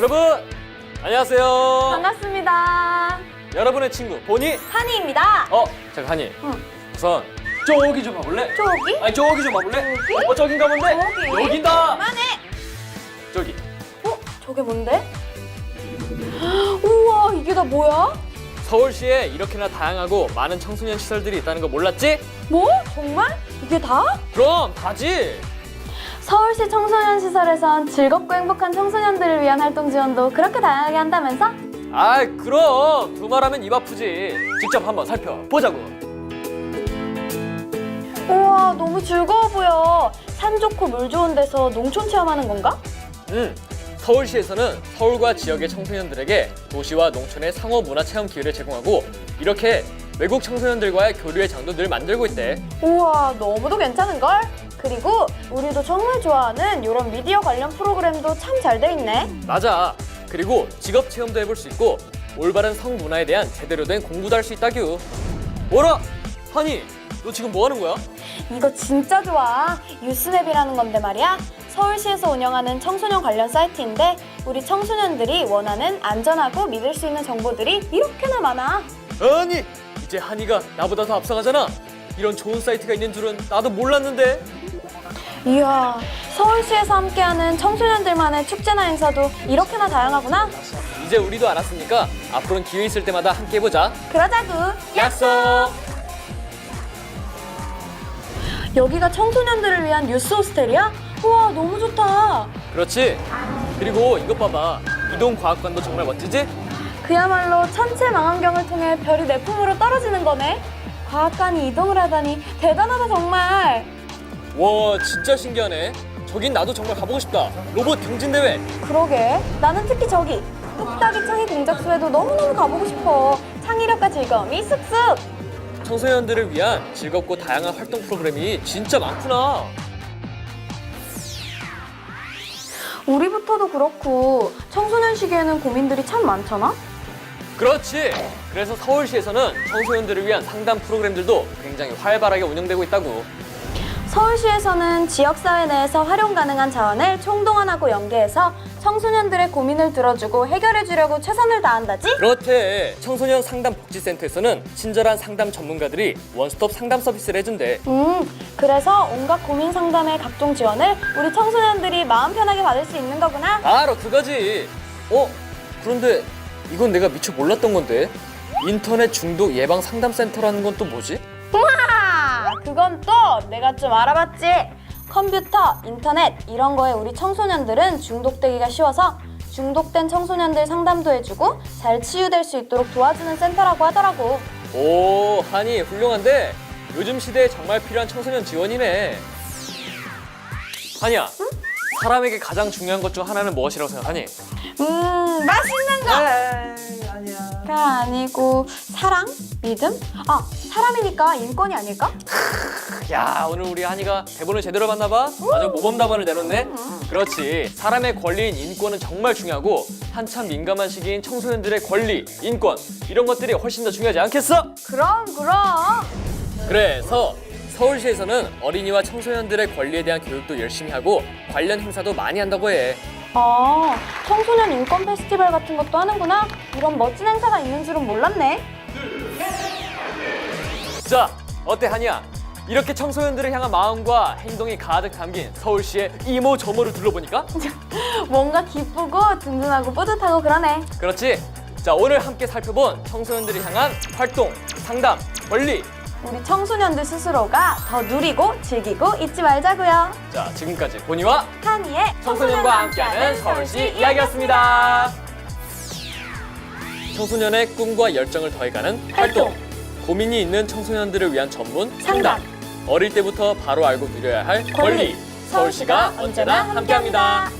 여러분 안녕하세요. 반갑습니다. 여러분의 친구 보니. 한이입니다. 어 잠깐 한이. 응. 우선 저기 좀 와볼래? 저기? 아니 저기 좀 와볼래? 저기? 어 저긴가 본데? 저기? 여긴다. 그만해. 저기. 어? 저게 뭔데? 우와, 이게 다 뭐야? 서울시에 이렇게나 다양하고 많은 청소년 시설들이 있다는 거 몰랐지? 뭐? 정말? 이게 다? 그럼 다지. 서울시 청소년 시설에선 즐겁고 행복한 청소년들을 위한 활동 지원도 그렇게 다양하게 한다면서? 아 그럼 두 말하면 입 아프지. 직접 한번 살펴보자고. 우와, 너무 즐거워 보여. 산 좋고 물 좋은 데서 농촌 체험하는 건가? 음, 서울시에서는 서울과 지역의 청소년들에게 도시와 농촌의 상호 문화 체험 기회를 제공하고 이렇게 외국 청소년들과의 교류의 장도 늘 만들고 있대. 우와, 너무도 괜찮은걸? 그리고 우리도 정말 좋아하는 이런 미디어 관련 프로그램도 참 잘 돼 있네. 맞아. 그리고 직업 체험도 해볼 수 있고 올바른 성문화에 대한 제대로 된 공부도 할 수 있다규. 뭐라? 하니, 너 지금 뭐 하는 거야? 이거 진짜 좋아. 유스맵이라는 건데 말이야. 서울시에서 운영하는 청소년 관련 사이트인데 우리 청소년들이 원하는 안전하고 믿을 수 있는 정보들이 이렇게나 많아. 아니, 이제 한이가 나보다 더 앞서가잖아. 이런 좋은 사이트가 있는 줄은 나도 몰랐는데. 이야, 서울시에서 함께하는 청소년들만의 축제나 행사도 이렇게나 다양하구나. 이제 우리도 알았으니까 앞으로는 기회 있을 때마다 함께 해보자. 그러자구. 약속! 여기가 청소년들을 위한 뉴스 호스텔이야? 우와, 너무 좋다. 그렇지. 그리고 이것 봐봐. 이동 과학관도 정말 멋지지? 그야말로 천체 망원경을 통해 별이 내 품으로 떨어지는 거네. 과학관이 이동을 하다니 대단하다 정말. 와, 진짜 신기하네. 저긴 나도 정말 가보고 싶다. 로봇 경진대회. 그러게. 나는 특히 저기 뚝딱이 창의 공작소에도 너무너무 가보고 싶어. 창의력과 즐거움이 쑥쑥. 청소년들을 위한 즐겁고 다양한 활동 프로그램이 진짜 많구나. 우리부터도 그렇고 청소년 시기에는 고민들이 참 많잖아. 그렇지. 그래서 서울시에서는 청소년들을 위한 상담 프로그램들도 굉장히 활발하게 운영되고 있다고. 서울시에서는 지역사회 내에서 활용 가능한 자원을 총동원하고 연계해서 청소년들의 고민을 들어주고 해결해주려고 최선을 다한다지? 그렇대. 청소년 상담 복지센터에서는 친절한 상담 전문가들이 원스톱 상담 서비스를 해준대. 음, 그래서 온갖 고민 상담의 각종 지원을 우리 청소년들이 마음 편하게 받을 수 있는 거구나. 바로 그거지. 어? 그런데 이건 내가 미처 몰랐던 건데. 인터넷 중독 예방 상담센터라는 건 또 뭐지? 우와! 그건 또 내가 좀 알아봤지. 컴퓨터, 인터넷 이런 거에 우리 청소년들은 중독되기가 쉬워서 중독된 청소년들 상담도 해주고 잘 치유될 수 있도록 도와주는 센터라고 하더라고. 오, 한이 훌륭한데 요즘 시대에 정말 필요한 청소년 지원이네. 한이야, 사람에게 가장 중요한 것 중 하나는 무엇이라고 생각하니? 음, 맛있는 거! 에이 아니야. 가 아니고 사랑? 믿음? 아, 사람이니까 인권이 아닐까? 야, 오늘 우리 한이가 대본을 제대로 봤나 봐. 아주 모범 답안을 내놓네. 그렇지. 사람의 권리인 인권은 정말 중요하고 한참 민감한 시기인 청소년들의 권리, 인권 이런 것들이 훨씬 더 중요하지 않겠어? 그럼, 그럼. 그래서 서울시에서는 어린이와 청소년들의 권리에 대한 교육도 열심히 하고 관련 행사도 많이 한다고 해. 아, 청소년 인권 페스티벌 같은 것도 하는구나. 이런 멋진 행사가 있는 줄은 몰랐네. 자, 어때 한이야? 이렇게 청소년들을 향한 마음과 행동이 가득 담긴 서울시의 이모 저모를 둘러보니까 뭔가 기쁘고 든든하고 뿌듯하고 그러네. 그렇지. 자, 오늘 함께 살펴본 청소년들을 향한 활동, 상담, 권리. 우리 청소년들 스스로가 더 누리고 즐기고 잊지 말자고요. 자, 지금까지 보니와 한이의 청소년과 함께하는 서울시 이야기였습니다. 청소년의 꿈과 열정을 더해가는 활동. 활동. 고민이 있는 청소년들을 위한 전문 상담. 상담. 어릴 때부터 바로 알고 누려야 할 권리. 서울시가 언제나 함께합니다.